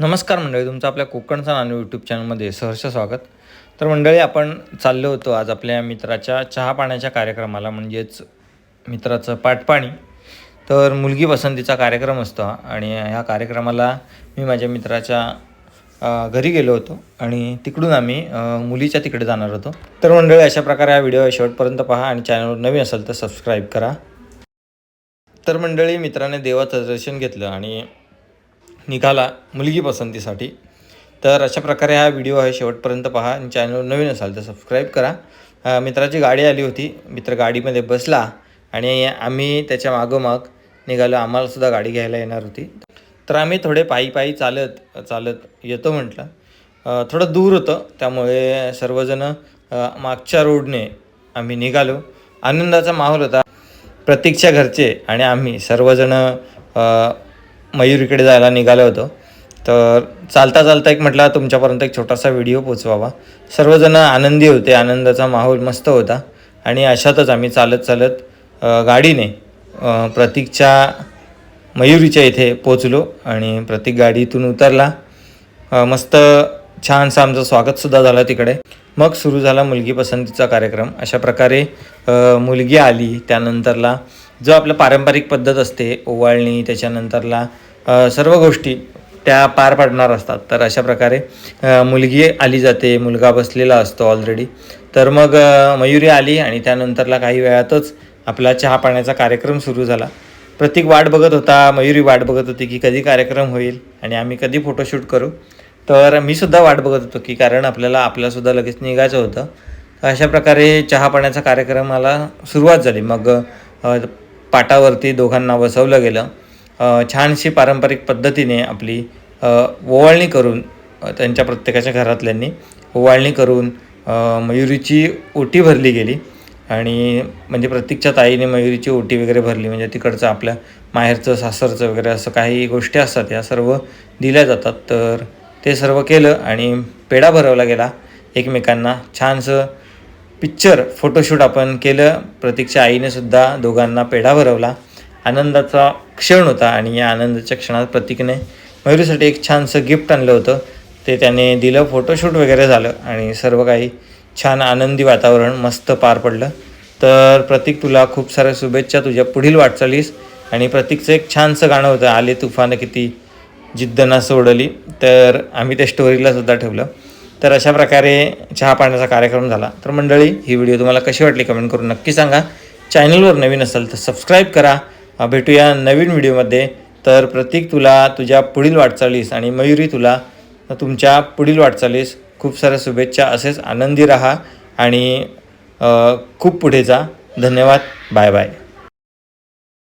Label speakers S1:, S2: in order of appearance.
S1: नमस्कार मंडळी तुमचं आपल्या कोकणचा नाणू यूट्यूब चॅनलमध्ये सहर्ष स्वागत. तर मंडळी आपण चाललो होतो आज आपल्या मित्राच्या चहा पाण्याच्या कार्यक्रमाला म्हणजेच मित्राचं पाठपाणी तर मुलगी पसंतीचा कार्यक्रम असतो हा आणि ह्या कार्यक्रमाला मी माझ्या मित्राच्या घरी गेलो होतो आणि तिकडून आम्ही मुलीच्या तिकडे जाणार होतो. तर मंडळी अशा प्रकारे हा व्हिडिओ शेवटपर्यंत पहा आणि चॅनलवर नवीन असेल तर सबस्क्राईब करा. तर मंडळी मित्राने देवाचं दर्शन घेतलं आणि निघाला मुलगी पसंतीसाठी. तर अशा प्रकारे हा व्हिडिओ आहे. शेवटपर्यंत पहा आणि चॅनल नवीन असाल तर सबस्क्राईब करा. मित्राची गाडी आली होती. मित्र गाडीमध्ये बसला आणि आम्ही त्याच्या मागोमाग निघालो. आम्हालासुद्धा गाडी घ्यायला येणार होती. तर आम्ही थोडे पायी पायी चालत चालत येतो म्हटलं. थोडं दूर होतं. त्यामुळे सर्वजण मागच्या रोडने आम्ही निघालो. आनंदाचा माहोल होता. प्रतीकच्या घरचे आणि आम्ही सर्वजण मयुरीकडे जायला निघालो होतो. तर चालता चालता एक म्हटला तुमच्यापर्यंत एक छोटासा व्हिडिओ पोचवावा. सर्वजण आनंदी होते आनंदाचा माहोल मस्त होता. आणि अशातच आम्ही चालत चालत गाडीने प्रतीकच्या मयुरीच्या इथे पोचलो आणि प्रतीक गाडीतून उतरला. मस्त छानसं आमचं स्वागतसुद्धा झालं तिकडे. मग सुरू झाला मुलगी पसंतीचा कार्यक्रम. अशा प्रकारे मुलगी आली. त्यानंतरला जो आपलं पारंपरिक पद्धत असते ओवाळणी त्याच्यानंतरला सर्व गोष्टी त्या पार पाडणार असतात. तर अशा प्रकारे मुलगी आली जाते मुलगा बसलेला असतो ऑलरेडी तर मग मयुरी आली आणि त्यानंतरला काही वेळातच आपला चहा पाण्याचा कार्यक्रम सुरू झाला. प्रत्येक वाट बघत होता मयुरी वाट बघत होती की कधी कार्यक्रम होईल आणि आम्ही कधी फोटोशूट करू. तर मी सुद्धा वाट बघत होतो की कारण आपल्याला आपल्यासुद्धा लगेच निघायचं होतं. तर अशा प्रकारे चहा पाण्याचा कार्यक्रमाला सुरुवात झाली. मग पाटावरती दोघांना बसवलं गेलं. छानशी पारंपरिक पद्धतीने आपली ओवाळणी करून त्यांच्या प्रत्येकाच्या घरातल्यांनी ओवाळणी करून मयुरीची ओटी भरली गेली. आणि म्हणजे प्रत्येकच्या ताईने मयुरीची ओटी वगैरे भरली. म्हणजे तिकडचं आपल्या माहेरचं सासरचं वगैरे असं काही गोष्टी असतात या सर्व दिल्या जातात. तर ते सर्व केलं आणि पेढा भरवला गेला. एकमेकांना छानसं पिक्चर फोटोशूट आपण केलं. प्रतीकच्या आईने सुद्धा दोघांना पेढा भरवला. आनंदाचा क्षण होता आणि या आनंदाच्या क्षणात प्रतीकने मयुरीसाठी एक छानसं गिफ्ट आणलं होतं. ते त्याने दिलं फोटोशूट वगैरे झालं आणि सर्व काही छान आनंदी वातावरण मस्त पार पडलं. तर प्रतीक तुला खूप साऱ्या शुभेच्छा तुझ्या पुढील वाटचालीस आणि प्रतीकचं एक छानसं गाणं होतं आले तुफानं किती जिद्दना सोडली. तर आम्ही त्या स्टोरीला सुद्धा ठेवलं. तर अशा प्रकारे चहा पाण्याचा कार्यक्रम झाला. तर मंडळी ही व्हिडिओ तुम्हाला कशी वाटली कमेंट करून नक्की सांगा. चॅनलवर नवीन असाल तर सबस्क्राईब करा. भेटूया नवीन व्हिडिओमध्ये. तर प्रतीक तुला तुझ्या पुढील वाटचालीस आणि मयुरी तुला तुमच्या पुढील वाटचालीस खूप साऱ्या शुभेच्छा. असेच आनंदी राहा आणि खूप पुढे जा. धन्यवाद. Bye bye.